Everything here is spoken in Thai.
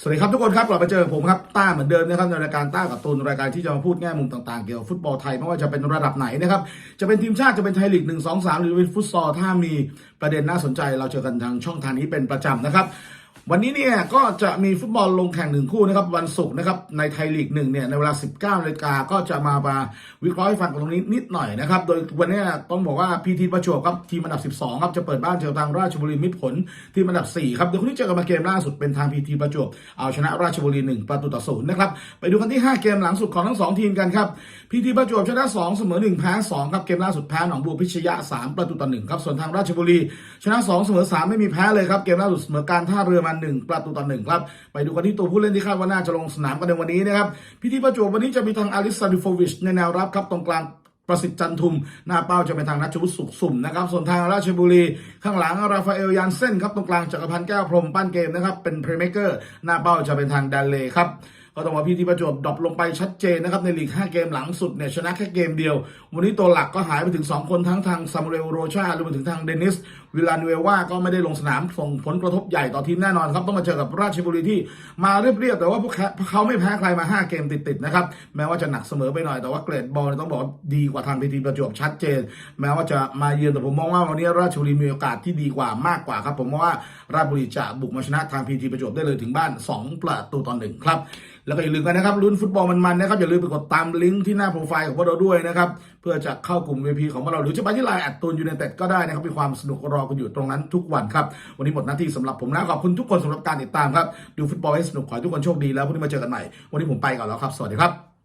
สวัสดีครับทุกคนครับกลับมาเจอผมครับต้าเหมือนเดิมนะครับในรายการต้ากับตูนรายการที่จะมาพูดแง่มุมต่างๆ เกี่ยวกับฟุตบอลไทยไม่ว่าจะเป็นระดับไหนนะครับจะเป็นทีมชาติจะเป็นไทยลีกหนึ่งสองสามหรือเป็นฟุตซอลถ้ามีประเด็นน่าสนใจ เราเจอกันทางช่องทางนี้เป็นประจำนะครับ วันนี้เนี่ยก็จะมีฟุตบอลลงแข่งหนึ่งคู่นะครับวันศุกร์นะครับในไทยลีกหนึ่งเนี่ยในเวลา 19นาฬิกาก็จะมามาวิเคราะห์ให้ฟังกันตรงนี้นิดหน่อยนะครับ โดยวันนี้ต้องบอกว่าพีทีประจวบครับทีมอันดับ 12ครับจะเปิดบ้านเจอทางราชบุรีมิตรผลทีมอันดับ 4 ครับเดี๋ยวคุณที่เจอกันมาเกมล่าสุดเป็นทางพีทีประจวบเอาชนะราชบุรี 1 ประตูต่อศูนย์นะครับไปดูกันที่ 5 เกมหลังสุดของทั้ง 2 ทีมกันครับพีทีประจวบชนะ 2 เสมอ 1 แพ้2ครับเกมล่าสุดแพ้หนองบัวพิชยะ 3 ประตูต่อ1ครับส่วนทางราชบุรี ชนะ 2 เสมอ 3 ไม่มีแพ้เลยครับเกมล่าสุดเสมอการท่าเรือมา1 ประตูต่อ1ครับ ไปดูกันที่ตัวผู้เล่นที่คาดว่าน่าจะลงสนามกันในวันนี้นะครับพิธีประจวบวันนี้จะมีทางอลิสซาดิโฟวิชในแนวรับครับตรงกลางประสิทธิ์จันทุม หน้าเป้าจะเป็นทางนัชวุฒิสุขสุ่มนะครับ ส่วนทางราชบุรี ข้างหลังราฟาเอลยานเส้นครับ ตรงกลางจักรพันธ์แก้วพรมปั้นเกมนะครับ เป็นเพลย์เมเกอร์ หน้าเป้าจะเป็นทางดันเลครับ ก็ต้องว่าพี่ที่ประจวบดรอปลงไปชัดเจนนะครับในลีก 5 เกมหลังสุดเนี่ยชนะแค่เกมเดียว วันนี้ตัวหลักก็หายไปถึง 2 คนทั้งทางซามูเรลโรชารวมถึงทางเดนิสวิลานเอว่าก็ไม่ได้ลงสนามส่งผลกระทบใหญ่ต่อทีมแน่นอนครับ ต้องมาเจอกับราชบุรีที่มาเรียบๆแต่ว่าพวกเขาไม่แพ้ใครมา 5 เกมติดๆนะครับแม้ว่าจะหนักเสมอไปหน่อยแต่ว่าเกรดบอลต้องบอกดีกว่าทางพีทีประจวบชัดเจน แม้ว่าจะมาเยือนแต่ผมมองว่าวันนี้ราชบุรีมีโอกาสที่ดีกว่ามากกว่าครับผมมองว่าราชบุรีจะบุกมาชนะทางพีทีประจวบได้เลยถึงบ้าน 2 ประตูต่อหนึ่งครับแล้วก็อย่าลืมกันนะครับลุ้นฟุตบอลมันๆนะครับอย่าลืมไปกดตามลิงก์ที่หน้าโปรไฟล์ของพวกเราด้วยนะครับเพื่อจะเข้ากลุ่ม VP ของพวกเราหรือจะไปที่ไลน์แอดตูนยูเนเต็ดก็ได้นะครับมีความสนุกรอกันอยู่ตรงนั้นทุกวันครับวันนี้หมดหน้าที่สำหรับผมแล้วขอบคุณทุกคนสำหรับการติดตามครับดูฟุตบอลให้สนุกขอให้ทุกคนโชคดีแล้วพรุ่งนี้มาเจอกันใหม่วันนี้ผมไปก่อนแล้วครับสวัสดีครับ